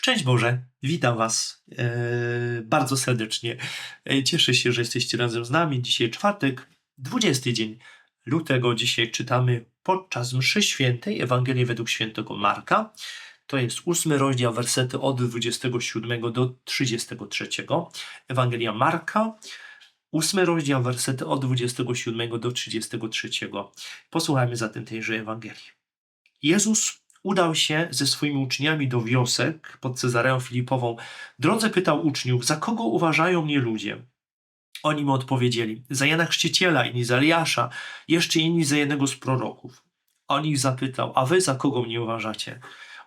Szczęść Boże, witam Was e, bardzo serdecznie. E, cieszę się, że jesteście razem z nami. Dzisiaj czwartek, 20 dzień lutego. Dzisiaj czytamy podczas mszy świętej Ewangelię według świętego Marka. To jest ósmy rozdział, wersety od 27 do 33. Ewangelia Marka, ósmy rozdział, wersety od 27 do 33. Posłuchajmy zatem tejże Ewangelii. Jezus udał się ze swoimi uczniami do wiosek pod Cezareą Filipową. Drodze pytał uczniów, za kogo uważają mnie ludzie? Oni mu odpowiedzieli, za Jana Chrzciciela, inni za Eliasza, jeszcze inni za jednego z proroków. On ich zapytał, a wy za kogo mnie uważacie?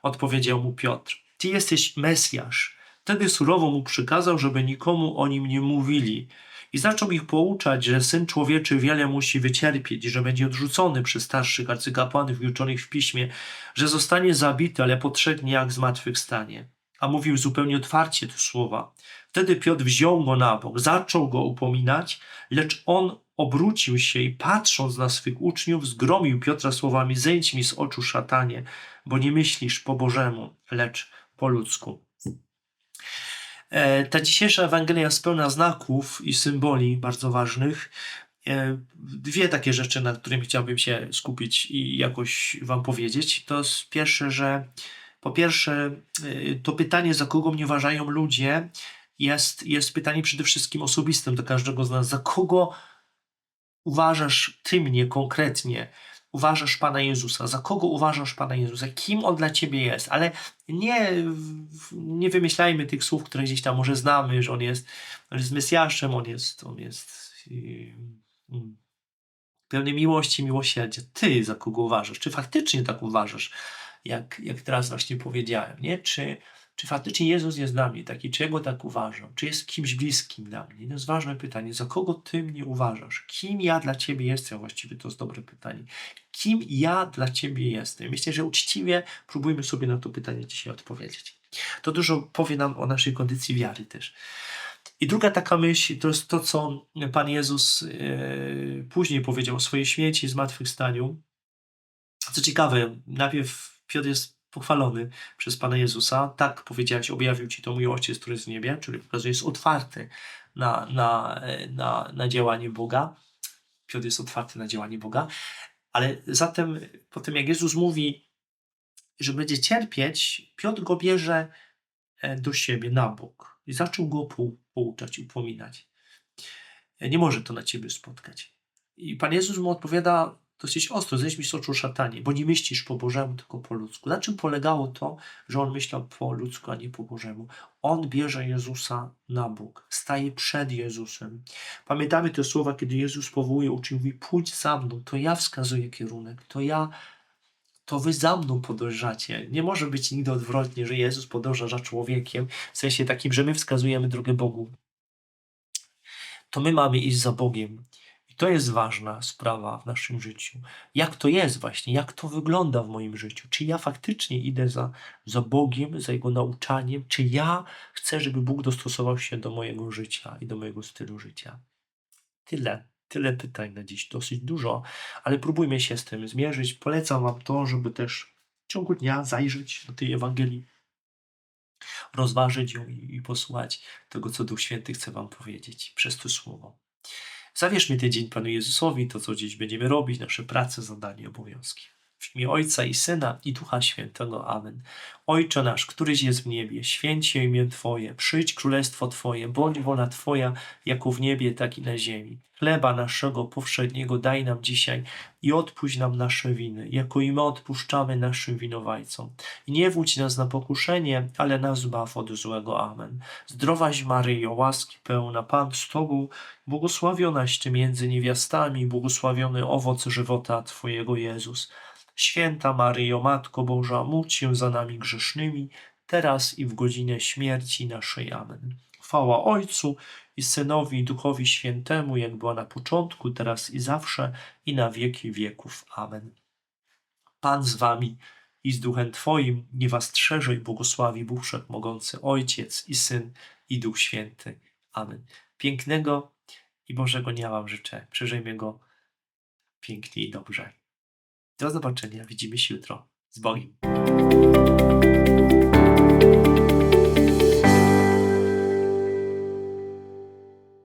Odpowiedział mu Piotr, ty jesteś Mesjasz. Wtedy surowo mu przykazał, żeby nikomu o nim nie mówili. I zaczął ich pouczać, że Syn Człowieczy wiele musi wycierpieć, że będzie odrzucony przez starszych arcykapłanów i uczonych w piśmie, że zostanie zabity, ale po trzech dniach zmartwychwstanie. A mówił zupełnie otwarcie te słowa. Wtedy Piotr wziął go na bok, zaczął go upominać, lecz on obrócił się i patrząc na swych uczniów, zgromił Piotra słowami: Zejdź mi z oczu, szatanie, bo nie myślisz po Bożemu, lecz po ludzku. E, Ta dzisiejsza Ewangelia jest pełna znaków i symboli bardzo ważnych. E, Dwie takie rzeczy, nad którymi chciałbym się skupić i jakoś Wam powiedzieć. To jest pierwsze, że po pierwsze, e, to pytanie, za kogo mnie uważają ludzie, jest, jest pytanie przede wszystkim osobistym do każdego z nas. Za kogo uważasz Ty mnie konkretnie? Uważasz Pana Jezusa? Za kogo uważasz Pana Jezusa? Kim On dla Ciebie jest? Ale nie, nie wymyślajmy tych słów, które gdzieś tam może znamy, że On jest, on jest Mesjaszem, On jest, on jest yy, mm, pełny miłości, miłosierdzia. Ty za kogo uważasz? Czy faktycznie tak uważasz, jak, jak teraz właśnie powiedziałem? Nie? Czy, czy faktycznie Jezus jest dla mnie taki? Czy ja Go tak uważam? Czy jest kimś bliskim dla mnie? To jest ważne pytanie. Za kogo Ty mnie uważasz? Kim ja dla Ciebie jestem? Właściwie to jest dobre pytanie. Kim ja dla Ciebie jestem? Myślę, że uczciwie próbujmy sobie na to pytanie dzisiaj odpowiedzieć. To dużo powie nam o naszej kondycji wiary też. I druga taka myśl to jest to, co Pan Jezus e, później powiedział o swojej śmierci i zmartwychwstaniu. Co ciekawe, najpierw Piotr jest pochwalony przez Pana Jezusa. Tak powiedziałeś, objawił Ci to mój Ojciec, który jest w niebie, czyli pokazuje, jest otwarty na, na, na, na działanie Boga. Piotr jest otwarty na działanie Boga. Ale zatem, po tym jak Jezus mówi, że będzie cierpieć, Piotr go bierze e, do siebie na bok i zaczął go pou- pouczać, upominać. E, Nie może to na ciebie spotkać. I Pan Jezus mu odpowiada dosyć ostro, zejdź mi z oczu szatanie, bo nie myślisz po Bożemu, tylko po ludzku. Na czym polegało to, że on myślał po ludzku, a nie po Bożemu? On bierze Jezusa na bok, staje przed Jezusem. Pamiętamy te słowa, kiedy Jezus powołuje uczniów, mówi, pójdź za mną, to ja wskazuję kierunek, to ja, to wy za mną podążacie. Nie może być nigdy odwrotnie, że Jezus podąża za człowiekiem, w sensie takim, że my wskazujemy drogę Bogu. To my mamy iść za Bogiem. I to jest ważna sprawa w naszym życiu. Jak to jest właśnie, jak to wygląda w moim życiu? Czy ja faktycznie idę za, za Bogiem, za Jego nauczaniem? Czy ja chcę, żeby Bóg dostosował się do mojego życia i do mojego stylu życia? Tyle. Tyle pytań na dziś, dosyć dużo, ale próbujmy się z tym zmierzyć. Polecam Wam to, żeby też w ciągu dnia zajrzeć do tej Ewangelii, rozważyć ją i, i posłuchać tego, co Duch Święty chce Wam powiedzieć przez to słowo. Zawierzmy ten dzień Panu Jezusowi, to co dziś będziemy robić, nasze prace, zadania, obowiązki. W imię Ojca i Syna i Ducha Świętego. Amen. Ojcze nasz, któryś jest w niebie, święć imię Twoje, przyjdź królestwo Twoje, bądź wola Twoja, jako w niebie, tak i na ziemi. Chleba naszego powszedniego daj nam dzisiaj i odpuść nam nasze winy, jako i my odpuszczamy naszym winowajcom. I nie wódź nas na pokuszenie, ale nas zbaw od złego. Amen. Zdrowaś Maryjo, łaski pełna, Pan z Tobą, błogosławionaś Ty między niewiastami, błogosławiony owoc żywota Twojego Jezus. Święta Maryjo, Matko Boża, módl się za nami grzesznymi, teraz i w godzinę śmierci naszej. Amen. Chwała Ojcu i Synowi i Duchowi Świętemu, jak była na początku, teraz i zawsze, i na wieki wieków. Amen. Pan z wami i z Duchem Twoim, nie was strzeże i błogosławi Bóg Wszechmogący, Ojciec i Syn i Duch Święty. Amen. Pięknego i Bożego dnia Wam życzę. Przeżyjmy go pięknie i dobrze. Do zobaczenia. Widzimy się jutro. Z Bogiem.